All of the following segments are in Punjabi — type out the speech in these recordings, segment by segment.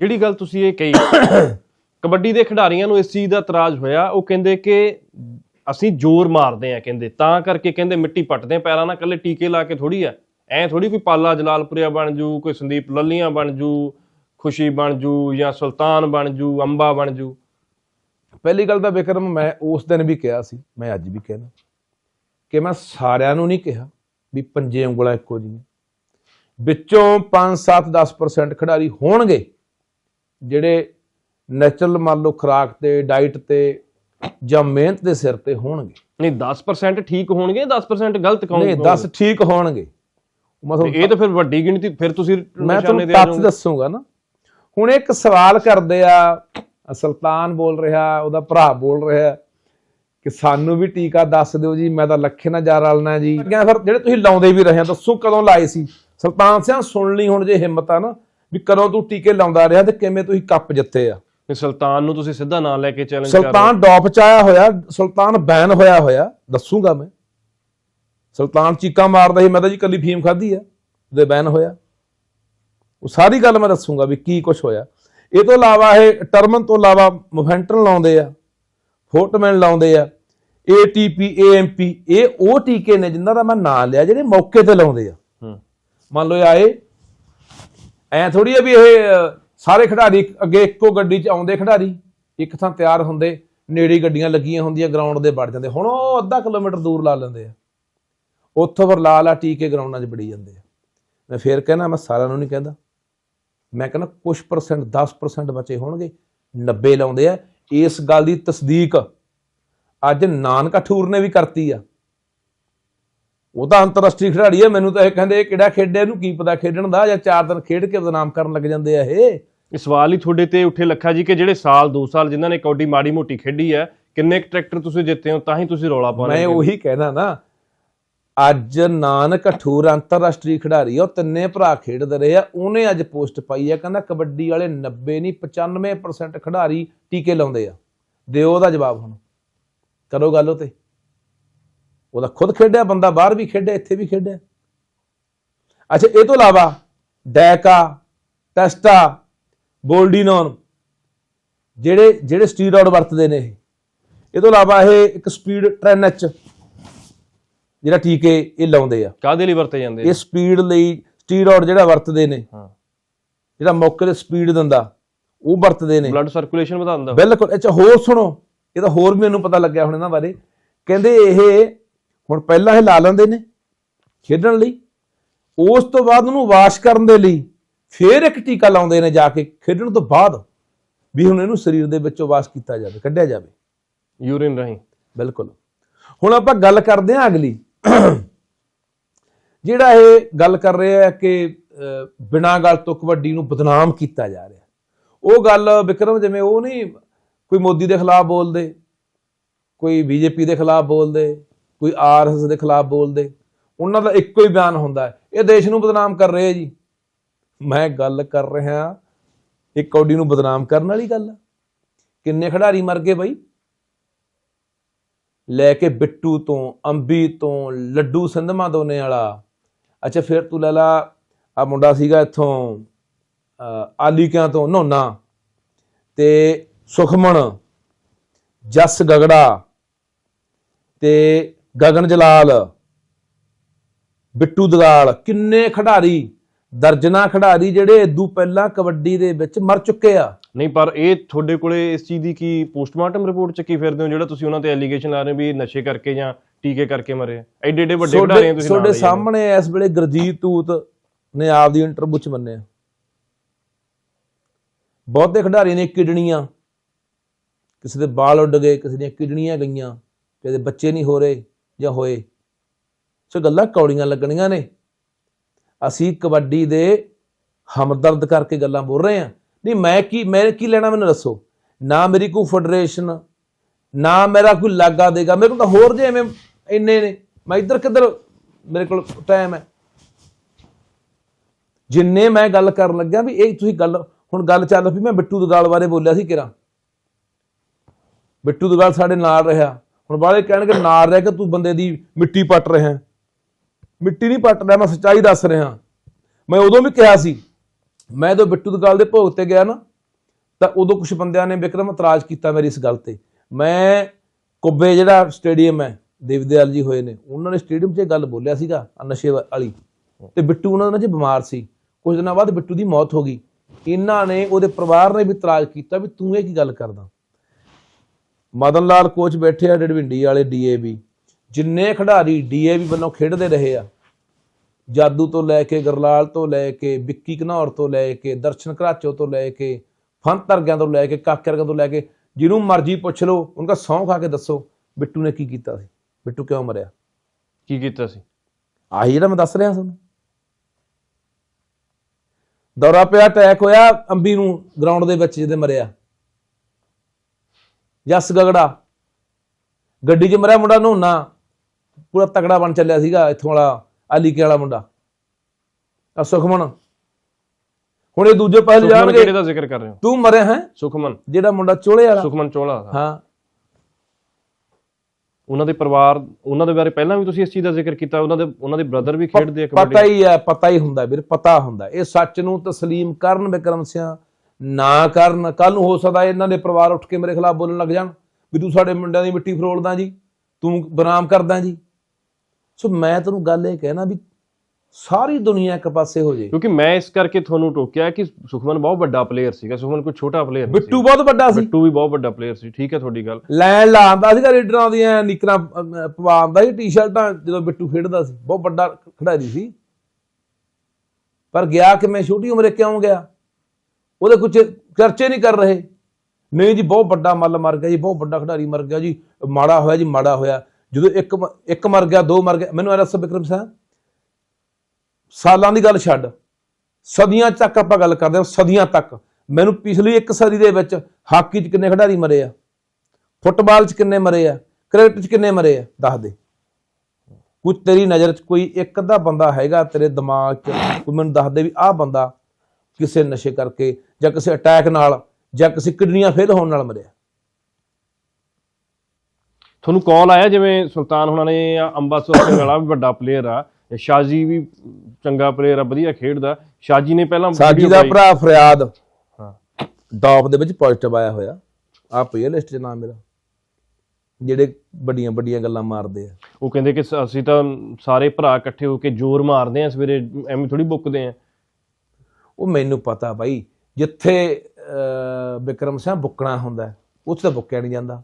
ਜਿਹੜੀ ਗੱਲ ਤੁਸੀਂ ਇਹ ਕਹੀ, ਕਬੱਡੀ ਦੇ ਖਿਡਾਰੀਆਂ ਨੂੰ ਇਸ ਚੀਜ਼ ਦਾ ਇਤਰਾਜ਼ ਹੋਇਆ, ਉਹ ਕਹਿੰਦੇ ਕਿ ਅਸੀਂ ਜ਼ੋਰ ਮਾਰਦੇ ਆ ਕਹਿੰਦੇ, ਤਾਂ ਕਰਕੇ ਕਹਿੰਦੇ ਮਿੱਟੀ ਪੱਟਦੇ ਆ ਪੈਰਾਂ ਨਾਲ ਕੱਲੇ ਟੀਕੇ ਲਾ ਕੇ ਥੋੜੀ ਆ। ਐ ਥੋੜੀ ਕੋਈ ਪਾਲਾ ਜਲਾਲਪੁਰਿਆ ਬਣ ਜੂ, ਕੋਈ ਸੰਦੀਪ ਲੱਲੀਆਂ ਬਣ ਜੂ, ਖੁਸ਼ੀ ਬਣ ਜੂ ਜਾਂ ਸੁਲਤਾਨ ਬਣ ਜੂ, ਅੰਬਾ ਬਣ ਜੂ। ਪਹਿਲੀ ਗੱਲ ਤਾਂ ਵਿਕਰਮ ਮੈਂ ਉਸ ਦਿਨ ਵੀ ਕਿਹਾ ਸੀ, ਮੈਂ ਅੱਜ ਵੀ ਕਹਿਣਾ ਕਿ ਮੈਂ ਸਾਰਿਆਂ ਨੂੰ ਨਹੀਂ ਕਿਹਾ ਵੀ ਪੰਜੇ ਉਂਗਲਾਂ ਇੱਕੋ ਜਿਹੀਆਂ। ਵਿੱਚੋਂ 5 7 10% ਖਿਡਾਰੀ ਹੋਣਗੇ। ਜਿਹੜੇ ਨੈਚੁਰਲ ਮੰਨ ਲਓ ਖੁਰਾਕ ਤੇ ਡਾਈਟ ਤੇ ਜਾਂ ਮਿਹਨਤ ਦੇ ਸਿਰ ਤੇ ਹੋਣਗੇ। ਨਹੀਂ 10% ਠੀਕ ਹੋਣਗੇ 10% ਗਲਤ ਕੌਣ ਨਹੀਂ 10 ਠੀਕ ਹੋਣਗੇ। ਮਤਲਬ ਇਹ ਤਾਂ ਫਿਰ ਵੱਡੀ ਗਿਣਤੀ ਫਿਰ ਤੁਸੀਂ ਮੈਂ ਤੁਹਾਨੂੰ ਤੱਥ। ਦੱਸੂਗਾ ਨਾ। ਹੁਣ ਇੱਕ ਸਵਾਲ ਕਰਦੇ ਆ ਸੁਲਤਾਨ ਬੋਲ ਰਿਹਾ ਉਹਦਾ ਭਰਾ ਬੋਲ ਰਿਹਾ ਕਿ ਸਾਨੂੰ ਵੀ ਟੀਕਾ ਦੱਸ ਦਿਓ ਜੀ ਮੈਂ ਤਾਂ ਲੱਖੇ ਨਾਲ ਜਾ ਰਲਣਾ ਜੀ। ਕਹਿੰਦਾ ਫਿਰ ਜਿਹੜੇ ਤੁਸੀਂ ਲਾਉਂਦੇ ਵੀ ਰਹੇ ਦੱਸੋ ਕਦੋਂ ਲਾਏ ਸੀ? ਸੁਲਤਾਨ ਸਿੰਘ ਸੁਣ ਲਈ ਹੁਣ ਜੇ ਹਿੰਮਤ ਆ ਨਾ। ਵੀ ਕਦੋਂ ਤੂੰ ਟੀਕੇ ਲਾਉਂਦਾ ਰਿਹਾ ਤੇ ਕਿਵੇਂ ਤੁਸੀਂ ਕੱਪ ਜਿੱਤੇ ਆ? ਨਹੀਂ, ਸੁਲਤਾਨ ਨੂੰ ਤੁਸੀਂ ਸਿੱਧਾ ਨਾਂ ਲੈ ਕੇ ਚੈਲੰਜ ਕਰ। ਸੁਲਤਾਨ ਡੌਪ ਚ ਆਇਆ ਹੋਇਆ ਸੁਲਤਾਨ ਬੈਨ ਹੋਇਆ ਹੋਇਆ ਦੱਸੂਗਾ ਮੈਂ। ਸੁਲਤਾਨ ਚੀਕਾਂ ਮਾਰਦਾ ਸੀ ਮੈਂ ਤਾਂ ਜੀ ਕੱਲੀ ਫੀਮ ਖਾਧੀ ਆ ਉਹਦੇ ਬੈਨ ਹੋਇਆ। ਉਹ ਸਾਰੀ ਗੱਲ ਮੈਂ ਦੱਸੂਗਾ ਵੀ ਕੀ ਕੁਝ ਹੋਇਆ। ਇਹ ਤੋਂ ਇਲਾਵਾ ਇਹ ਟਰਮਨ ਤੋਂ ਇਲਾਵਾ ਮੋਫੈਂਟਰਨ ਲਾਉਂਦੇ ਆ ਫੋਰਟਮੈਨ ਲਾਉਂਦੇ ਆ ATP AMP ਇਹ ਉਹ ਟੀਕੇ ਨੇ ਜਿਨ੍ਹਾਂ ਦਾ ਮੈਂ ਨਾਂ ਲਿਆ ਜਿਹੜੇ ਮੌਕੇ ਤੇ ਲਾਉਂਦੇ ਆ। ਹੂੰ। ਮੰਨ ਲਓ ਆਏ ਐ ਥੋੜੀ ਆ ਵੀ ਇਹ ਸਾਰੇ ਖਿਡਾਰੀ ਅੱਗੇ ਇੱਕੋ ਗੱਡੀ 'ਚ ਆਉਂਦੇ ਖਿਡਾਰੀ। ਇੱਕ ਥਾਂ ਤਿਆਰ ਹੁੰਦੇ, ਨੇੜੇ ਗੱਡੀਆਂ ਲੱਗੀਆਂ ਹੁੰਦੀਆਂ ਗਰਾਊਂਡ ਦੇ ਵੜ ਜਾਂਦੇ। ਹੁਣ ਉਹ ਅੱਧਾ ਕਿਲੋਮੀਟਰ ਦੂਰ ਲਾ ਲੈਂਦੇ ਆ। ਉੱਥੋਂ ਫਿਰ ਲਾ ਲਾ ਟੀਕੇ ਗਰਾਊਂਡਾਂ 'ਚ ਬੜੀ ਜਾਂਦੇ ਆ। ਮੈਂ ਫੇਰ ਕਹਿਣਾ ਮੈਂ ਸਾਰਿਆਂ ਨੂੰ ਨਹੀਂ ਕਹਿੰਦਾ। ਮੈਂ ਕਹਿੰਦਾ ਕੁਝ ਪਰਸੈਂਟ 10% ਬਚੇ ਹੋਣਗੇ 90 ਲਾਉਂਦੇ ਆ। ਇਸ ਗੱਲ ਦੀ ਤਸਦੀਕ ਅੱਜ ਨਾਨਕ ਠੂਰ ਨੇ ਵੀ ਕਰਤੀ ਆ। ਉਹ ਤਾਂ ਅੰਤਰਰਾਸ਼ਟਰੀ ਖਿਡਾਰੀ ਹੈ ਮੈਨੂੰ ਤਾਂ ਇਹ ਕਹਿੰਦੇ ਇਹ ਕਿਹੜਾ ਖੇਡਿਆ ਇਹਨੂੰ ਕੀ ਪਤਾ ਖੇਡਣ ਦਾ ਜਾਂ ਚਾਰ ਦਿਨ ਖੇਡ ਕੇ ਬਦਨਾਮ ਕਰਨ ਲੱਗ ਜਾਂਦੇ ਆ ਇਹ। ਇਹ ਸਵਾਲ ਹੀ ਤੁਹਾਡੇ ਤੇ ਉੱਠੇ ਲੱਖਾ ਜੀ ਕਿ ਜਿਹੜੇ ਸਾਲ 2 ਸਾਲ ਜਿਨ੍ਹਾਂ ਨੇ ਕੌਡੀ ਮਾੜੀ ਮੋਟੀ ਖੇਡੀ ਹੈ ਕਿੰਨੇ ਟਰੈਕਟਰ ਤੁਸੀਂ ਜਿੱਤੇ ਹੋ ਤਾਂ ਹੀ ਤੁਸੀਂ ਰੌਲਾ ਪਾਉਂਦੇ ਮੈਂ ਉਹੀ ਕਹਿਣਾ ਨਾ ਅੱਜ ਨਾਨਕ ਠੂਰ ਅੰਤਰਰਾਸ਼ਟਰੀ ਖਿਡਾਰੀ ਆ ਉਹ ਤਿੰਨੇ ਭਰਾ ਖੇਡਦੇ ਰਹੇ ਆ ਉਹਨੇ ਅੱਜ ਪੋਸਟ ਪਾਈ ਆ ਕਹਿੰਦਾ ਕਬੱਡੀ ਵਾਲੇ 90 ਨਹੀਂ 95% ਖਿਡਾਰੀ ਟੀਕੇ ਲਾਉਂਦੇ ਆ। ਦਿਓ ਉਹਦਾ ਜਵਾਬ ਹੁਣ ਕਰੋ ਗੱਲ ਉਹ ਤੇ। ਉਹਦਾ ਖੁਦ ਖੇਡਿਆ ਬੰਦਾ ਬਾਹਰ ਵੀ ਖੇਡਿਆ ਇੱਥੇ ਵੀ ਖੇਡਿਆ। ਅੱਛਾ ਇਹ ਤੋਂ ਇਲਾਵਾ ਡੈਕਾ ਟੈਸਟਾ ਬੋਲਡੀਨੋਨ ਜਿਹੜੇ ਜਿਹੜੇ ਸਟੀਰੋਇਡ ਵਰਤਦੇ ਨੇ ਇਹ। ਇਹ ਤੋਂ ਇਲਾਵਾ ਇਹ ਇੱਕ ਸਪੀਡ ਟ੍ਰੈਨਚ ਜਿਹੜਾ ਟੀਕੇ ਇਹ ਲਾਉਂਦੇ ਆ। ਕਾਦੇ ਲਈ ਵਰਤੇ ਜਾਂਦੇ ਇਹ ਸਪੀਡ ਲਈ ਸਟੀਰੋਇਡ ਜਿਹੜਾ ਵਰਤਦੇ ਨੇ ਹਾਂ। ਜਿਹੜਾ ਮੌਕੇ ਤੇ ਸਪੀਡ ਦਿੰਦਾ ਉਹ ਵਰਤਦੇ ਨੇ। ਬਲੱਡ ਸਰਕੂਲੇਸ਼ਨ ਵਧਾਉਂਦਾ। ਬਿਲਕੁਲ ਅੱਛਾ ਹੋਰ ਸੁਣੋ ਇਹ ਤਾਂ ਹੋਰ ਵੀ ਮੈਨੂੰ ਪਤਾ ਲੱਗਿਆ ਹੁਣ ਇਹਨਾਂ ਬਾਰੇ। ਕਹਿੰਦੇ ਇਹ ਹੁਣ ਪਹਿਲਾਂ ਇਹ ਲਾ ਲੈਂਦੇ ਨੇ ਖੇਡਣ ਲਈ। ਉਸ ਤੋਂ ਬਾਅਦ ਉਹਨੂੰ ਵਾਸ਼ ਕਰਨ ਦੇ ਲਈ ਫੇਰ ਇੱਕ ਟੀਕਾ ਲਾਉਂਦੇ ਨੇ ਜਾ ਕੇ ਖੇਡਣ ਤੋਂ ਬਾਅਦ ਵੀ ਹੁਣ ਇਹਨੂੰ ਸਰੀਰ ਦੇ ਵਿੱਚੋਂ ਵਾਸ਼ ਕੀਤਾ ਜਾਵੇ ਕੱਢਿਆ ਜਾਵੇ। ਯੂਰਿਨ ਰਾਹੀਂ। ਬਿਲਕੁਲ। ਹੁਣ ਆਪਾਂ ਗੱਲ ਕਰਦੇ ਹਾਂ ਅਗਲੀ। ਜਿਹੜਾ ਇਹ ਗੱਲ ਕਰ ਰਿਹਾ ਹੈ ਕਿ ਬਿਨਾਂ ਗੱਲ ਤੋਂ ਕਬੱਡੀ ਨੂੰ ਬਦਨਾਮ ਕੀਤਾ ਜਾ ਰਿਹਾ। ਉਹ ਗੱਲ ਵਿਕਰਮ ਜਿਵੇਂ ਉਹ ਨਹੀਂ ਕੋਈ ਮੋਦੀ ਦੇ ਖਿਲਾਫ ਬੋਲਦੇ ਕੋਈ ਬੀਜੇਪੀ ਦੇ ਖਿਲਾਫ ਬੋਲਦੇ ਕੋਈ ਆਰਐਸਐਸ ਦੇ ਖਿਲਾਫ ਬੋਲਦੇ। ਉਹਨਾਂ ਦਾ ਇੱਕੋ ਹੀ ਬਿਆਨ ਹੁੰਦਾ ਹੈ। ਇਹ ਦੇਸ਼ ਨੂੰ ਬਦਨਾਮ ਕਰ ਰਹੇ ਜੀ। ਮੈਂ ਗੱਲ ਕਰ ਰਿਹਾ ਇਹ ਕੌਡੀ ਨੂੰ ਬਦਨਾਮ ਕਰਨ ਵਾਲੀ ਗੱਲ ਕਿੰਨੇ ਖਿਡਾਰੀ ਮਰ ਗਏ ਬਾਈ? ਲੈ ਕੇ ਬਿੱਟੂ ਤੋਂ, ਅੰਬੀ ਤੋਂ, ਲੱਡੂ ਸੰਧਮਾ ਦੋਨੇ ਵਾਲਾ। ਅੱਛਾ, ਫਿਰ ਤੂੰ ਲੈ ਲਾ ਆ ਮੁੰਡਾ ਸੀਗਾ ਇੱਥੋਂ ਆਲੀਕਿਆਂ ਤੋਂ, ਨੋਨਾ ਤੇ ਸੁਖਮਣ, ਜਸ ਗਗੜਾ ਤੇ ਗਗਨ ਜਲਾਲ ਬਿੱਟੂ ਦਗਾਲ ਕਿੰਨੇ ਖਿਡਾਰੀ ਦਰਜਨਾ ਖਿਡਾਰੀ ਜਿਹੜੇ ਇਦੋਂ ਪਹਿਲਾਂ ਕਬੱਡੀ ਦੇ ਵਿੱਚ ਮਰ ਚੁੱਕੇ ਆ। ਨਹੀਂ ਪਰ ਇਹ ਤੁਹਾਡੇ ਕੋਲੇ ਇਸ ਚੀਜ਼ ਦੀ ਕੀ ਪੋਸਟਮਾਰਟਮ ਰਿਪੋਰਟ ਚ ਕੀ ਫਿਰਦੇ ਹੋ? ਜਿਹੜਾ ਤੁਸੀਂ ਉਹਨਾਂ ਤੇ ਐਲੀਗੇਸ਼ਨ ਲਾ ਰਹੇ ਹੋ ਵੀ ਨਸ਼ੇ ਕਰਕੇ ਜਾਂ ਟੀਕੇ ਕਰਕੇ ਮਰੇ? ਐਡੇ ਐਡੇ ਵੱਡੇ ਤੁਹਾਡੇ ਤੁਸੀਂ ਤੁਹਾਡੇ। ਸਾਹਮਣੇ ਇਸ ਵੇਲੇ ਗੁਰਜੀਤ ਤੂਤ ਨੇ ਆਪਦੀ ਇੰਟਰਵਿਊ ਚ ਮੰਨਿਆ। ਬਹੁਤੇ ਖਿਡਾਰੀ ਨੇ ਕਿਡਨੀਆਂ। ਕਿਸੇ ਦੇ ਬਾਲ ਉੱਡ ਗਏ ਕਿਸੇ ਦੀਆਂ ਕਿਡਨੀਆਂ ਗਈਆਂ ਕਿਸੇ ਦੇ ਬੱਚੇ ਨਹੀਂ ਹੋ ਰਹੇ। ਜਾਂ ਹੋਏ। ਸੋ ਗੱਲਾਂ ਕੌੜੀਆਂ ਲੱਗਣੀਆਂ ਨੇ। ਅਸੀਂ ਕਬੱਡੀ ਦੇ ਹਮਦਰਦ ਕਰਕੇ ਗੱਲਾਂ ਬੋਲ ਰਹੇ ਹਾਂ। ਨਹੀਂ, ਮੈਂ ਕੀ ਮੈਂ ਕੀ ਲੈਣਾ ਮੈਨੂੰ ਦੱਸੋ? ਨਾ ਮੇਰੀ ਕੋਈ ਫੈਡਰੇਸ਼ਨ, ਨਾ ਮੇਰਾ ਕੋਈ ਲਾਗਾ ਦੇਗਾ। ਮੇਰੇ ਕੋਲ ਤਾਂ ਹੋਰ ਜੇ ਐਵੇਂ ਇੰਨੇ ਨੇ। ਮੈਂ ਇੱਧਰ ਕਿੱਧਰ ਮੇਰੇ ਕੋਲ ਟਾਈਮ ਹੈ। ਜਿੰਨੇ ਮੈਂ ਗੱਲ ਕਰਨ ਲੱਗਿਆ ਵੀ ਇਹ ਤੁਸੀਂ ਗੱਲ, ਹੁਣ ਗੱਲ ਚੱਲ ਪਈ, ਮੈਂ ਬਿੱਟੂ ਦਗਾਲ ਬਾਰੇ ਬੋਲਿਆ ਸੀ ਕਿਰਾ। ਬਿੱਟੂ ਦਗਾਲ ਸਾਡੇ ਨਾਲ ਰਿਹਾ। ਹੁਣ ਬਾਲੇ ਕਹਿਣਗੇ ਨਾਲ ਰਹਿ ਕੇ ਤੂੰ ਬੰਦੇ ਦੀ ਮਿੱਟੀ ਪੱਟ ਰਿਹਾ ਮਿੱਟੀ ਨਹੀਂ ਪੱਟ ਰਿਹਾ ਮੈਂ ਸੱਚਾਈ ਦੱਸ ਰਿਹਾ। ਮੈਂ ਉਦੋਂ ਵੀ ਕਿਹਾ ਸੀ, ਮੈਂ ਜਦੋਂ ਬਿੱਟੂ ਦਗਾਲ ਦੇ ਭੋਗ ਤੇ ਗਿਆ ਨਾ, ਤਾਂ ਉਦੋਂ ਕੁਝ ਬੰਦਿਆਂ ਨੇ ਵਿਕਰਮ ਇਤਰਾਜ਼ ਕੀਤਾ ਮੇਰੀ ਇਸ ਗੱਲ ਤੇ। ਮੈਂ ਕੁੱਬੇ ਜਿਹੜਾ ਸਟੇਡੀਅਮ ਹੈ ਦੇਵਦਿਆਲ ਜੀ ਹੋਏ ਨੇ, ਉਹਨਾਂ ਨੇ ਸਟੇਡੀਅਮ 'ਚ ਇਹ ਗੱਲ ਬੋਲਿਆ ਸੀਗਾ ਨਸ਼ੇ ਵਾਲੀ। ਤੇ ਬਿੱਟੂ ਉਹਨਾਂ ਨਾਲ ਜੇ ਬਿਮਾਰ ਸੀ। ਕੁਝ ਦਿਨਾਂ ਬਾਅਦ ਬਿੱਟੂ ਦੀ ਮੌਤ ਹੋ ਗਈ। ਇਹਨਾਂ ਨੇ, ਉਹਦੇ ਪਰਿਵਾਰ ਨੇ ਵੀ ਇਤਰਾਜ਼ ਕੀਤਾ ਵੀ ਤੂੰ ਇਹ ਕੀ ਗੱਲ ਕਰਦਾ? ਮਦਨ ਲਾਲ ਕੋਚ ਬੈਠੇ ਆ ਡੜਵਿੰਡੀ ਵਾਲੇ ਡੀਏਬੀ ਜਿੰਨੇ ਖਿਡਾਰੀ ਡੀਏਬੀ ਵੱਲੋਂ ਖੇਡਦੇ ਰਹੇ ਆ ਜਾਦੂ ਤੋਂ ਲੈ ਕੇ ਗਰਲਾਲ ਤੋਂ ਲੈ ਕੇ ਵਿੱਕੀ ਘਨੌਰ ਤੋਂ ਲੈ ਕੇ ਦਰਸ਼ਨ ਘਰਾਚੋ ਤੋਂ ਲੈ ਕੇ ਫੰਤ ਵਰਗਿਆਂ ਤੋਂ ਲੈ ਕੇ ਕਾਕੇ ਵਰਗਿਆਂ ਤੋਂ ਲੈ ਕੇ ਜਿਹਨੂੰ ਮਰਜ਼ੀ ਪੁੱਛ ਲਓ ਉਹਨਾਂ ਸਹੁੰ ਖਾ ਕੇ ਦੱਸੋ ਬਿੱਟੂ ਨੇ ਕੀ ਕੀਤਾ ਸੀ? ਬਿੱਟੂ ਕਿਉਂ ਮਰਿਆ? ਕੀ ਕੀਤਾ ਸੀ? ਆਹੀ ਜਿਹੜਾ ਮੈਂ ਦੱਸ ਰਿਹਾ ਤੁਹਾਨੂੰ। ਦੌਰਾ ਪਿਆ ਅਟੈਕ ਹੋਇਆ ਅੰਬੀ ਨੂੰ ਗਰਾਊਂਡ ਦੇ ਵਿੱਚ ਜਿਹਦੇ ਮਰਿਆ। ਜਸ ਗਗੜਾ। ਗੱਡੀ 'ਚ ਮਰਿਆ ਮੁੰਡਾ ਨੋਨਾ ਪੂਰਾ ਤਗੜਾ ਬਣ ਚੱਲਿਆ ਸੀਗਾ ਇੱਥੋਂ ਵਾਲਾ ਆਲੀਕੇ ਵਾਲਾ ਮੁੰਡਾ। ਆ ਸੁਖਮਨ। ਹੁਣ ਇਹ ਦੂਜੇ ਪਾਸੇ ਜਾਣਗੇ। ਕਿਹੜੇ ਦਾ ਜ਼ਿਕਰ ਕਰ ਰਹੇ ਹੋ? ਤੂੰ ਮਰਿਆ ਹੈ? ਸੁਖਮਨ। ਜਿਹੜਾ ਮੁੰਡਾ ਚੋਲੇ ਵਾਲਾ। ਸੁਖਮਨ ਚੋਲਾ। ਹਾਂ। ਉਹਨਾਂ ਦੇ ਪਰਿਵਾਰ ਉਹਨਾਂ ਦੇ ਬਾਰੇ ਪਹਿਲਾਂ ਵੀ ਤੁਸੀਂ ਇਸ ਚੀਜ਼ ਦਾ ਜ਼ਿਕਰ ਕੀਤਾ ਉਹਨਾਂ ਦੇ ਉਹਨਾਂ ਦੇ ਬ੍ਰਦਰ ਵੀ ਖੇਡਦੇ ਆ ਕਬੱਡੀ। ਪਤਾ ਹੀ ਹੈ ਪਤਾ ਹੀ ਹੁੰਦਾ ਵੀਰ ਪਤਾ ਹੁੰਦਾ। ਇਹ ਸੱਚ ਨੂੰ ਤਸਲੀਮ ਕਰਨ ਵਿਕਰਮ ਸਿਆ ਨਾ ਕਰਨ ਕੱਲ ਨੂੰ ਹੋ ਸਕਦਾ ਇਹਨਾਂ ਦੇ ਪਰਿਵਾਰ ਉੱਠ ਕੇ ਮੇਰੇ ਖਿਲਾਫ ਬੋਲਣ ਲੱਗ ਜਾਣ ਵੀ ਤੂੰ ਸਾਡੇ ਮੁੰਡਿਆਂ ਦੀ ਮਿੱਟੀ ਫਰੋਲਦਾ ਜੀ ਤੂੰ ਬਨਾਮ ਕਰਦਾ ਜੀ। ਸੋ ਮੈਂ ਤੈਨੂੰ ਗੱਲ ਇਹ ਕਹਿਣਾ ਵੀ ਸਾਰੀ ਦੁਨੀਆ ਇੱਕ ਪਾਸੇ ਹੋ ਜੇ। ਕਿਉਂਕਿ ਮੈਂ ਇਸ ਕਰਕੇ ਤੁਹਾਨੂੰ ਟੋਕਿਆ ਕਿ ਸੁਖਮਨ ਬਹੁਤ ਵੱਡਾ ਪਲੇਅਰ ਸੀਗਾ ਸੁਖਮਨ ਕੋਈ ਛੋਟਾ ਪਲੇਅਰ ਨਹੀਂ ਸੀ। ਬਿੱਟੂ ਬਹੁਤ ਵੱਡਾ ਸੀ। ਬਿੱਟੂ ਵੀ ਬਹੁਤ ਵੱਡਾ ਪਲੇਅਰ ਸੀ ਠੀਕ ਹੈ ਤੁਹਾਡੀ ਗੱਲ। ਲੈਣ ਲਾਉਂਦਾ ਸੀਗਾ ਲੀਡਰਾਂ ਦੀਆਂ ਨਿਕਰਾਂ ਪਵਾਉਂਦਾ ਸੀ ਟੀ-ਸ਼ਰਟਾਂ ਜਦੋਂ ਬਿੱਟੂ ਖੇਡਦਾ ਸੀ। ਬਹੁਤ ਵੱਡਾ ਖਿਡਾਰੀ ਸੀ। ਪਰ ਗਿਆ ਕਿ ਮੈਂ ਛੋਟੀ ਉਮਰੇ ਕਿਉਂ ਗਿਆ? ਉਹਦੇ ਕੁਝ ਚਰਚੇ ਨਹੀਂ ਕਰ ਰਹੇ। ਨਹੀਂ ਜੀ, ਬਹੁਤ ਵੱਡਾ ਮੱਲ ਮਰ ਗਿਆ ਜੀ, ਬਹੁਤ ਵੱਡਾ ਖਿਡਾਰੀ ਮਰ ਗਿਆ ਜੀ। ਮਾੜਾ ਹੋਇਆ ਜੀ, ਮਾੜਾ ਹੋਇਆ। ਜਦੋਂ ਇੱਕ ਇੱਕ ਮਰ ਗਿਆ, ਦੋ ਮਰ ਗਿਆ, ਮੈਨੂੰ ਇਹ ਦੱਸੋ ਵਿਕਰਮ ਸਾਹਿਬ, ਸਾਲਾਂ ਦੀ ਗੱਲ ਛੱਡ। ਸਦੀਆਂ ਤੱਕ ਆਪਾਂ ਗੱਲ ਕਰਦੇ ਹਾਂ, ਸਦੀਆਂ ਤੱਕ। ਮੈਨੂੰ ਪਿਛਲੀ ਇੱਕ ਸਦੀ ਦੇ ਵਿੱਚ ਹਾਕੀ 'ਚ ਕਿੰਨੇ ਖਿਡਾਰੀ ਮਰੇ ਆ? ਫੁੱਟਬਾਲ 'ਚ ਕਿੰਨੇ ਮਰੇ ਆ? ਕ੍ਰਿਕਟ 'ਚ ਕਿੰਨੇ ਮਰੇ ਆ? ਦੱਸ ਦੇ। ਕੋਈ ਤੇਰੀ ਨਜ਼ਰ 'ਚ ਕੋਈ ਇੱਕ ਅੱਧਾ ਬੰਦਾ ਹੈਗਾ ਤੇਰੇ ਦਿਮਾਗ 'ਚ, ਕੋਈ ਮੈਨੂੰ ਦੱਸ ਦੇ ਵੀ ਆਹ ਬੰਦਾ ਕਿਸੇ ਨਸ਼ੇ ਕਰਕੇ ਜਾਂ ਕਿਸੇ ਅਟੈਕ ਨਾਲ ਜਾਂ ਕਿਸੇ ਕਿਡਨੀਆਂ ਫੇਲ ਹੋਣ ਨਾਲ ਮਰਿਆ। ਤੁਹਾਨੂੰ ਕਾਲ ਆਇਆ ਜਿਵੇਂ ਸੁਲਤਾਨ ਹੁਣਾਂ ਨੇ ਅੰਬਾਸਰ ਸਿੰਘ ਵਾਲਾ ਵੀ ਵੱਡਾ ਪਲੇਅਰ ਆ ਸ਼ਾਜੀ ਵੀ ਚੰਗਾ ਪਲੇਅਰ ਆ ਵਧੀਆ ਖੇਡਦਾ। ਸ਼ਾਜੀ ਨੇ ਪਹਿਲਾਂ ਸਾਜੀ ਦਾ। ਭਰਾ ਫਰਿਆਦ ਹਾਂ। ਡੌਪ ਦੇ ਵਿੱਚ ਪੋਜ਼ਿਟਿਵ ਆਇਆ ਹੋਇਆ। ਆ ਪਈ ਲਿਸਟ 'ਚ ਨਾਮ ਮੇਰਾ। ਜਿਹੜੇ ਵੱਡੀਆਂ ਵੱਡੀਆਂ ਗੱਲਾਂ ਮਾਰਦੇ ਆ। ਉਹ ਕਹਿੰਦੇ ਕਿ ਅਸੀਂ ਤਾਂ ਸਾਰੇ ਭਰਾ ਇਕੱਠੇ ਹੋ ਕੇ ਜ਼ੋਰ ਮਾਰਦੇ ਆ ਸਵੇਰੇ ਐਵੇਂ ਥੋੜੀ ਬੁੱਕਦੇ ਆ। ਉਹ ਮੈਨੂੰ ਪਤਾ ਬਾਈ ਜਿੱਥੇ ਅਹ, ਵਿਕਰਮ ਸਿੰਘ ਬੁੱਕਣਾ ਹੁੰਦਾ ਉੱਥੇ ਤਾਂ ਬੁੱਕਿਆ ਨਹੀਂ ਜਾਂਦਾ।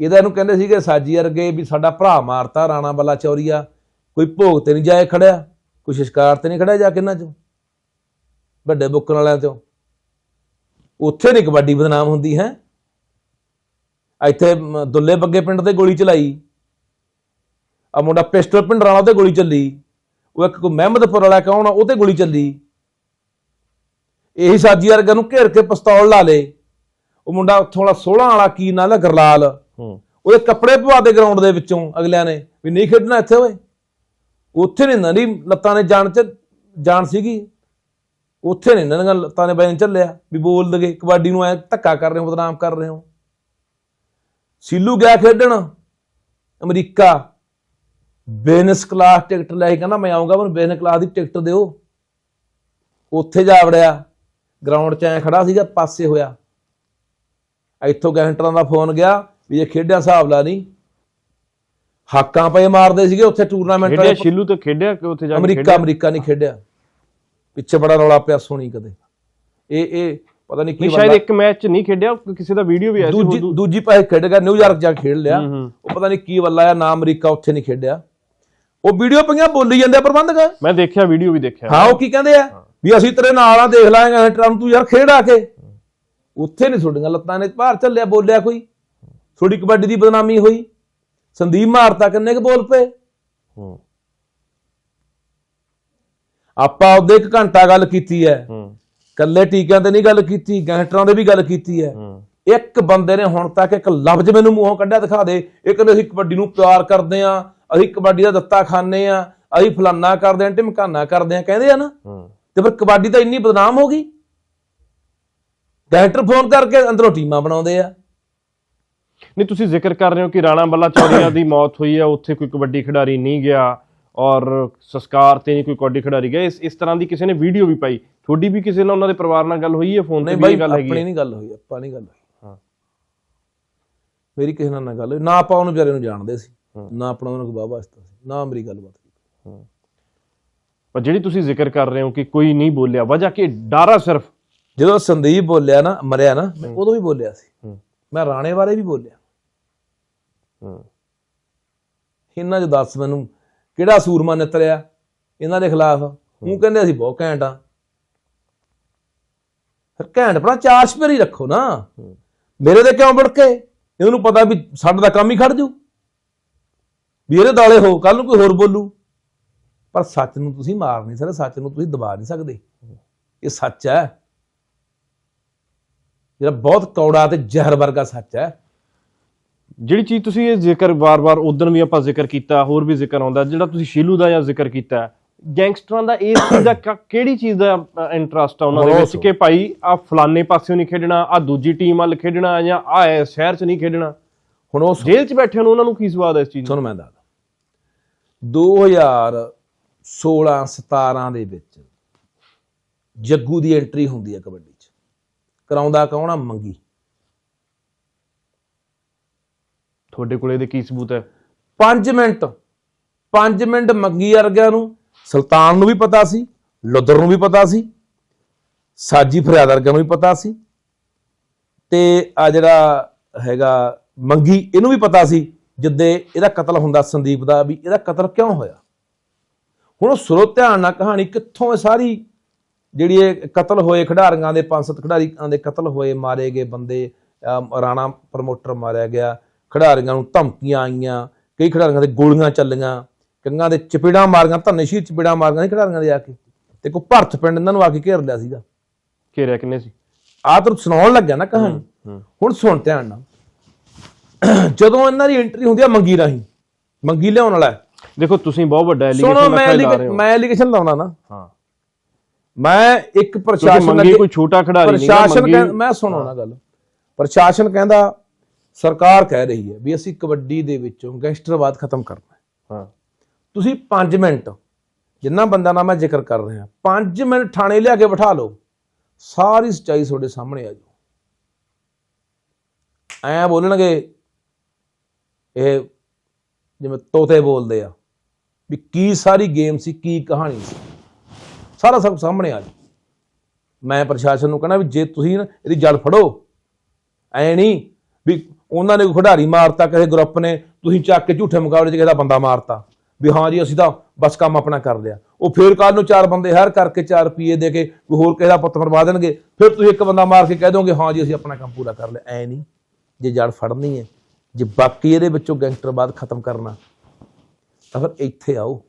ਇਹਦਾ ਇਹਨੂੰ ਕਹਿੰਦੇ ਸੀਗੇ ਸਾਜੀ ਵਰਗੇ ਵੀ ਸਾਡਾ ਭਰਾ ਮਾਰਤਾ ਰਾਣਾ ਬੱਲਾ ਚੌਰੀਆ। ਕੋਈ ਭੋਗ ਤੇ ਨਹੀਂ ਜਾਏ ਖੜਿਆ ਕੋਈ ਸ਼ਿਕਾਰ ਤੇ ਨਹੀਂ ਖੜਿਆ ਜਾ ਕਿੰਨਾ ਚੋਂ ਵੱਡੇ ਬੁੱਕਣ ਵਾਲਿਆਂ ਚੋਂ। ਉੱਥੇ ਨਹੀਂ ਕਬੱਡੀ ਬਦਨਾਮ ਹੁੰਦੀ ਹੈ। ਇੱਥੇ ਦੁੱਲੇ ਬੱਗੇ ਪਿੰਡ ਤੇ ਗੋਲੀ ਚਲਾਈ। ਆ ਮੁੰਡਾ ਪਿਸਟਲ ਪਿੰਡ ਵਾਲਾ ਤੇ ਗੋਲੀ ਚੱਲੀ। ਉਹ ਇੱਕ ਕੋਈ ਮਹਿਮਦਪੁਰ ਵਾਲਾ ਕੌਣ ਆ ਉਹ ਤੇ ਗੋਲੀ ਚੱਲੀ। ਇਹੀ ਸਾਜੀ ਵਰਗਾ ਨੂੰ ਘੇਰ ਕੇ ਪਿਸਤੌਲ ਲਾ ਲੇ ਉਹ ਮੁੰਡਾ ਉੱਥੋਂ ਵਾਲਾ 16 ਵਾਲਾ ਕੀ ਨਾਂ ਦਾ ਗਰਲਾਲ। ਹੂੰ। ਉਹਦੇ ਕੱਪੜੇ ਪਵਾ ਦੇ ਗਰਾਊਂਡ ਦੇ ਵਿੱਚੋਂ ਅਗਲਿਆਂ ਨੇ ਵੀ ਨਹੀਂ ਖੇਡਣਾ ਇੱਥੇ ਓਏ। ਉੱਥੇ ਨਹੀਂ ਨੰਦੀ ਲੱਤਾਂ ਨੇ ਜਾਣ ਚ ਜਾਣ ਸੀਗੀ। ਉੱਥੇ ਨਹੀਂ ਦੀਆਂ ਲੱਤਾਂ ਨੇ ਬੈਨ ਚੱਲਿਆ ਵੀ ਬੋਲ ਦਗੇ ਕਬੱਡੀ ਨੂੰ ਐ ਧੱਕਾ ਕਰ ਰਹੇ ਹੋ ਬਦਨਾਮ ਕਰ ਰਹੇ ਹੋ। ਸੀਲੂ ਗਿਆ ਖੇਡਣ ਅਮਰੀਕਾ। ਬਿਜ਼ਨਸ ਕਲਾਸ ਟਿਕਟ ਲੈ ਕੇ ਕਹਿੰਦਾ ਮੈਂ ਆਉਂਗਾ ਮੈਨੂੰ ਬਿਜ਼ਨਸ ਕਲਾਸ ਦੀ ਟਿਕਟ ਦਿਓ। ਉੱਥੇ ਜਾ ਵੜਿਆ। ਗਰਾਊਂਡ 'ਚ ਐ ਖੜਾ ਸੀਗਾ ਪਾਸੇ ਹੋਇਆ। ਇੱਥੋਂ ਗੈਂਟਰਾਂ ਦਾ ਫੋਨ ਗਿਆ ਵੀ ਇਹ ਖੇਡਿਆ ਹਿਸਾਬ ਲਾ ਨਹੀਂ ਹਾਕਾਂ ਪਏ ਮਾਰਦੇ ਸੀਗੇ ਉੱਥੇ ਟੂਰਨਾਮੈਂਟ ਖੇਡਿਆ ਸ਼ਿਲੂ ਤੇ ਖੇਡਿਆ ਕਿ ਉੱਥੇ ਜਾ ਕੇ ਅਮਰੀਕਾ ਅਮਰੀਕਾ ਨਹੀਂ ਖੇਡਿਆ। ਪਿੱਛੇ ਬੜਾ ਰੌਲਾ ਪਿਆ ਸੋਣੀ ਕਦੇ। ਇਹ ਇਹ ਪਤਾ ਨਹੀਂ ਕੀ ਸ਼ਾਇਦ ਇੱਕ ਮੈਚ ਨਹੀਂ ਖੇਡਿਆ ਕਿਸੇ ਦਾ ਵੀਡੀਓ ਵੀ ਆਇਆ ਸੀ ਦੂਜੀ ਦੂਜੀ ਪਾਸੇ ਖੇਡ ਗਿਆ ਨਿਊਯਾਰਕ ਜਾ ਕੇ ਖੇਡ ਲਿਆ। ਉਹ ਪਤਾ ਨਹੀਂ ਕੀ ਵੱਲਾ ਆ ਨਾ ਅਮਰੀਕਾ ਉੱਥੇ ਨਹੀਂ ਖੇਡਿਆ। ਉਹ ਵੀਡੀਓ ਪਈਆਂ ਬੋਲੀ ਜਾਂਦੇ ਪ੍ਰਬੰਧਕ। ਮੈਂ ਦੇਖਿਆ ਵੀਡੀਓ ਵੀ ਦੇਖਿਆ। ਹਾਂ ਉਹ ਕੀ ਕਹਿੰਦੇ ਆ? ਵੀ ਅਸੀਂ ਤੇਰੇ ਨਾਲ ਆ ਦੇਖ ਲਾਂਗੇ ਟਰਮ ਤੂੰ ਯਾਰ ਖੇਡ ਆ ਕੇ। ਉੱਥੇ ਨਹੀਂ ਤੁਹਾਡੀਆਂ ਲੱਤਾਂ ਨੇ ਬਾਹਰ ਚੱਲਿਆ ਬੋਲਿਆ ਕੋਈ। ਥੋੜੀ ਕਬੱਡੀ ਦੀ ਬਦਨਾਮੀ ਹੋਈ। ਸੰਦੀਪ ਮਾਰਤਾ ਕਿੰਨੇ ਕੁ ਬੋਲ ਪਏ। ਹੂੰ। ਆਪਾਂ ਉਹਦੇ ਇੱਕ ਘੰਟਾ ਗੱਲ ਕੀਤੀ ਹੈ ਹੂੰ। ਕੱਲੇ ਟੀਕਿਆਂ ਤੇ ਨਹੀਂ ਗੱਲ ਕੀਤੀ ਗੈਂਗਸਟਰਾਂ ਦੇ ਵੀ ਗੱਲ ਕੀਤੀ ਹੈ। ਇੱਕ ਬੰਦੇ ਨੇ ਹੁਣ ਤੱਕ ਇੱਕ ਲਫ਼ਜ਼ ਮੈਨੂੰ ਮੂੰਹੋਂ ਕੱਢਿਆ ਦਿਖਾ ਦੇ। ਇਹ ਕਹਿੰਦੇ ਅਸੀਂ ਕਬੱਡੀ ਨੂੰ ਪਿਆਰ ਕਰਦੇ ਆ ਅਸੀਂ ਕਬੱਡੀ ਦਾ ਦਿੱਤਾ ਖਾਂਦੇ ਆ ਅਸੀਂ ਫਲਾਨਾ ਕਰਦੇ ਆ ਢਿਮਕਾਨਾ ਕਰਦੇ ਆ ਕਹਿੰਦੇ ਆ ਨਾ। ਹੂੰ। ਤੇ ਫਿਰ ਕਬੱਡੀ ਤਾਂ ਇੰਨੀ ਬਦਨਾਮ ਹੋ ਗਈ। ਗੈਂਗਸਟਰ ਫੋਨ ਕਰਕੇ ਅੰਦਰੋਂ ਟੀਮਾਂ ਬਣਾਉਂਦੇ ਆ। ਨਹੀਂ ਤੁਸੀਂ ਜ਼ਿਕਰ ਕਰ ਰਹੇ ਹੋ ਕਿ ਰਾਣਾ ਬੱਲਾ ਚੌਰੀਆ ਦੀ ਮੌਤ ਹੋਈ ਹੈ ਉੱਥੇ ਕੋਈ ਕਬੱਡੀ ਖਿਡਾਰੀ ਨਹੀਂ ਗਿਆ ਔਰ ਸੰਸਕਾਰ ਤੇ ਨਹੀਂ ਕੋਈ ਕਬੱਡੀ ਖਿਡਾਰੀ ਗਿਆ। ਇਸ ਇਸ ਤਰ੍ਹਾਂ ਦੀ ਕਿਸੇ ਨੇ ਵੀਡੀਓ ਵੀ ਪਾਈ। ਤੁਹਾਡੀ ਵੀ ਕਿਸੇ ਨਾਲ ਉਹਨਾਂ ਦੇ ਪਰਿਵਾਰ ਨਾਲ ਗੱਲ ਹੋਈ ਹੈ ਫੋਨ ਤੇ? ਨਹੀਂ ਵੀ ਗੱਲ ਹੈਗੀ ਆਪਣੀ ਹੈ? ਨਹੀਂ ਗੱਲ ਹੋਈ ਆਪਾਂ ਨਹੀਂ ਗੱਲ ਹੋਈ। ਹਾਂ। ਮੇਰੀ ਕਿਸੇ ਨਾਲ ਨਾ ਗੱਲ ਹੋਈ। ਨਾ ਆਪਾਂ ਉਹਨੂੰ ਵਿਚਾਰੇ ਨੂੰ ਜਾਣਦੇ ਸੀ ਹਾਂ। ਨਾ ਆਪਣਾ ਉਹਨਾਂ ਨੂੰ ਬਾਬਾ ਵਾਸਤਾ ਸੀ ਨਾ ਮੇਰੀ ਗੱਲਬਾਤ ਹੋਈ ਪਰ ਜਿਹੜੀ ਤੁਸੀਂ ਜ਼ਿਕਰ ਕਰ ਰਹੇ ਹੋ ਕਿ ਕੋਈ ਨਹੀਂ ਬੋਲਿਆ ਵਜ੍ਹਾ ਕਿ? ਡਰ ਸਿਰਫ। ਜਦੋਂ ਸੰਦੀਪ ਬੋਲਿਆ ਨਾ ਮਰਿਆ ਨਾ ਮੈਂ ਉਦੋਂ ਵੀ ਬੋਲਿਆ ਸੀ। ਮੈਂ ਰਾਣੇ ਬਾਰੇ ਵੀ ਬੋਲਿਆ। ਹੂੰ। ਇਹਨਾਂ 'ਚ ਦੱਸ ਮੈਨੂੰ ਕਿਹੜਾ ਸੂਰਮਾ ਨਿਤਰਿਆ ਇਹਨਾਂ ਦੇ ਖਿਲਾਫ। ਉਹ ਕਹਿੰਦੇ ਅਸੀਂ ਬਹੁਤ ਘੈਂਟ ਆ। ਫਿਰ ਘੈਂਟ ਆਪਣਾ ਚਾਸ਼ ਪਰ ਹੀ ਰੱਖੋ ਨਾ। ਮੇਰੇ ਤੇ ਕਿਉਂ ਵੜਕੇ ਇਹਨੂੰ ਪਤਾ ਵੀ ਸਾਡਾ ਦਾ ਕੰਮ ਹੀ ਖੜ ਜੂ। ਵੀ ਇਹਦੇ ਦਾਲੇ ਹੋ ਕੱਲ ਨੂੰ ਕੋਈ ਹੋਰ ਬੋਲੂ। ਪਰ ਸੱਚ ਨੂੰ ਤੁਸੀਂ ਮਾਰ ਨਹੀਂ ਸਕਦੇ ਸੱਚ ਨੂੰ ਤੁਸੀਂ ਦਬਾ ਨਹੀਂ ਸਕਦੇ। ਇਹ ਸੱਚ ਹੈ। ਜਿਹੜਾ ਬਹੁਤ ਕੌੜਾ ਤੇ ਜ਼ਹਿਰ ਵਰਗਾ ਸੱਚ ਹੈ। ਜਿਹੜੀ ਚੀਜ਼ ਤੁਸੀਂ ਇਹ ਜ਼ਿਕਰ ਵਾਰ-ਵਾਰ ਉਦੋਂ ਵੀ ਆਪਾਂ ਜ਼ਿਕਰ ਕੀਤਾ ਹੋਰ ਵੀ ਜ਼ਿਕਰ ਆਉਂਦਾ ਜਿਹੜਾ ਤੁਸੀਂ ਸ਼ੀਲੂ ਦਾ ਜਾਂ ਜ਼ਿਕਰ ਕੀਤਾ ਗੈਂਗਸਟਰਾਂ ਦਾ ਇਸ ਚੀਜ਼ ਦਾ ਕਿਹੜੀ ਚੀਜ਼ ਦਾ ਇੰਟਰਸਟ ਆ ਉਹਨਾਂ ਦੇ ਵਿੱਚ ਕਿ ਭਾਈ ਆ ਫਲਾਣੇ ਪਾਸਿਓਂ ਨਹੀਂ ਖੇਡਣਾ ਆ ਦੂਜੀ ਟੀਮ ਵੱਲ ਖੇਡਣਾ ਜਾਂ ਆ ਸ਼ਹਿਰ 'ਚ ਨਹੀਂ ਖੇਡਣਾ। ਹੁਣ ਉਹ ਜੇਲ੍ਹ 'ਚ ਬੈਠੇ ਨੂੰ ਉਹਨਾਂ ਨੂੰ ਕੀ ਸਵਾਦ ਹੈ ਇਸ ਚੀਜ਼ ਦਾ? ਤੁਹਾਨੂੰ ਮੈਂ ਦੱਸਦਾ। 2016 17 ਦੇ ਵਿੱਚ ਜੱਗੂ ਦੀ ਐਂਟਰੀ ਹੁੰਦੀ ਹੈ ਕਬੱਡੀ 'ਚ। ਕਰਾਉਂਦਾ ਕੌਣ ਆ? ਮੰਗੀ। ਤੁਹਾਡੇ ਕੋਲ ਇਹਦੇ ਕੀ ਸਬੂਤ ਹੈ? 5 ਮਿੰਟ 5 ਮਿੰਟ ਮੰਗੀ ਵਰਗਿਆਂ ਨੂੰ। ਸੁਲਤਾਨ ਨੂੰ ਵੀ ਪਤਾ ਸੀ ਲੁੱਦਰ ਨੂੰ ਵੀ ਪਤਾ ਸੀ ਸਾਜੀ ਫਰਿਆਦ ਵਰਗਿਆਂ ਨੂੰ ਵੀ ਪਤਾ ਸੀ। ਤੇ ਆ ਜਿਹੜਾ ਹੈਗਾ ਮੰਗੀ ਇਹਨੂੰ ਵੀ ਪਤਾ ਸੀ ਜਿੱਦੇ ਇਹਦਾ ਕਤਲ ਹੁੰਦਾ ਸੰਦੀਪ ਦਾ ਵੀ ਇਹਦਾ ਕਤਲ ਕਿਉਂ ਹੋਇਆ? ਹੁਣ ਉਹ ਸੁਰੋ ਧਿਆਨ ਨਾਲ ਕਹਾਣੀ ਕਿੱਥੋਂ ਇਹ ਸਾਰੀ ਜਿਹੜੀ ਇਹ ਕਤਲ ਹੋਏ ਖਿਡਾਰੀਆਂ ਦੇ ਪੰਜ ਸੱਤ ਖਿਡਾਰੀਆਂ ਦੇ ਕਤਲ ਹੋਏ ਮਾਰੇ ਗਏ ਬੰਦੇ ਰਾਣਾ ਪ੍ਰਮੋਟਰ ਮਾਰਿਆ ਗਿਆ ਖਿਡਾਰੀਆਂ ਨੂੰ ਧਮਕੀਆਂ ਆਈਆਂ ਕਈ ਖਿਡਾਰੀਆਂ ਦੇ ਗੋਲੀਆਂ ਚੱਲੀਆਂ ਕਈਆਂ ਦੇ ਚਪੇੜਾਂ ਮਾਰੀਆਂ ਧੰਨੇਸ਼ੀਰ ਚਪੇੜਾਂ ਮਾਰੀਆਂ ਸੀ ਖਿਡਾਰੀਆਂ ਦੇ ਆ ਕੇ। ਤੇ ਕੋ ਭਰਤ ਪਿੰਡ ਇਹਨਾਂ ਨੂੰ ਆ ਕੇ ਘੇਰ ਲਿਆ ਸੀਗਾ। ਘੇਰਿਆ ਕਿੰਨੇ ਸੀ? ਆ ਤੈਨੂੰ ਸੁਣਾਉਣ ਲੱਗਿਆ ਨਾ ਕਹਾਣੀ। ਹੁਣ ਸੁਣ ਧਿਆਨ ਨਾਲ। ਜਦੋਂ ਇਹਨਾਂ ਦੀ ਐਂਟਰੀ ਹੁੰਦੀ ਆ ਮੰਗੀ ਰਾਹੀਂ ਮੰਗੀ ਲਿਆਉਣ ਵਾਲਾ। ਦੇਖੋ ਤੁਸੀਂ ਬਹੁਤ ਵੱਡਾ ਐਲੀਗੇਸ਼ਨ ਲਾ ਰਹੇ ਹੋ। ਮੈਂ ਐਲੀਗੇਸ਼ਨ ਲਾਉਣਾ ਨਾ। ਹਾਂ। ਮੈਂ ਇੱਕ ਪ੍ਰਸ਼ਾਸਨ ਅੱਗੇ ਕੋਈ ਛੋਟਾ ਖਿਡਾਰੀ ਨਹੀਂ ਪ੍ਰਸ਼ਾਸਨ ਮੈਂ ਸੁਣੋ ਨਾ ਗੱਲ। ਪ੍ਰਸ਼ਾਸਨ ਕਹਿੰਦਾ ਸਰਕਾਰ ਕਹਿ ਰਹੀ ਹੈ ਵੀ ਅਸੀਂ ਕਬੱਡੀ ਦੇ ਵਿੱਚੋਂ ਗੈਂਗਸਟਰਵਾਦ ਖਤਮ ਕਰਨਾ ਹੈ। ਹਾਂ। ਤੁਸੀਂ 5 ਮਿੰਟ ਜਿੰਨਾ ਬੰਦਾ ਨਾਲ ਮੈਂ ਜ਼ਿਕਰ ਕਰ ਰਿਹਾ 5 ਮਿੰਟ ਥਾਣੇ ਲਿਆ ਕੇ ਬਿਠਾ ਲਓ। ਸਾਰੀ ਸੱਚਾਈ ਤੁਹਾਡੇ ਸਾਹਮਣੇ ਆ ਜਾਊ। ਐ ਬੋਲਣਗੇ ਇਹ ਜਿਵੇਂ ਤੋਤੇ ਬੋਲਦੇ ਆ, ਵੀ ਕੀ ਸਾਰੀ ਗੇਮ ਸੀ, ਕੀ ਕਹਾਣੀ ਸੀ। ਸਾਰਾ ਸਭ ਸਾਹਮਣੇ ਆ ਜੀ ਮੈਂ ਪ੍ਰਸ਼ਾਸਨ ਨੂੰ ਕਹਿੰਦਾ ਵੀ ਜੇ ਤੁਸੀਂ ਨਾ ਇਹਦੀ ਜੜ ਫੜੋ, ਐ ਨਹੀਂ ਵੀ ਉਹਨਾਂ ਨੇ ਕੋਈ ਖਿਡਾਰੀ ਮਾਰਤਾ, ਕਿਸੇ ਗਰੁੱਪ ਨੇ, ਤੁਸੀਂ ਚੱਕ ਕੇ ਝੂਠੇ ਮੁਕਾਬਲੇ 'ਚ ਕਿਸੇ ਦਾ ਬੰਦਾ ਮਾਰਤਾ, ਵੀ ਹਾਂ ਜੀ ਅਸੀਂ ਤਾਂ ਬਸ ਕੰਮ ਆਪਣਾ ਕਰ ਲਿਆ। ਉਹ ਫੇਰ ਕੱਲ ਨੂੰ ਚਾਰ ਬੰਦੇ ਹਰ ਕਰਕੇ 4 ਰੁਪਏ ਦੇ ਕੇ ਕੋਈ ਹੋਰ ਕਿਸੇ ਦਾ ਪੁੱਤ ਮਰਵਾ ਦੇਣਗੇ, ਫਿਰ ਤੁਸੀਂ ਇੱਕ ਬੰਦਾ ਮਾਰ ਕੇ ਕਹਿ ਦੋਗੇ, ਹਾਂ ਜੀ ਅਸੀਂ ਆਪਣਾ ਕੰਮ ਪੂਰਾ ਕਰ ਲਿਆ। ਐ ਨਹੀਂ, ਜੇ ਜੜ ਫੜਨੀ ਹੈ ਜੇ ਬਾਕੀ ਇਹਦੇ ਵਿੱਚੋਂ ਗੈਂਗਸਟਰਵਾਦ ਖਤਮ ਕਰਨਾ ਤਾਂ ਫਿਰ ਇੱਥੇ ਆਓ।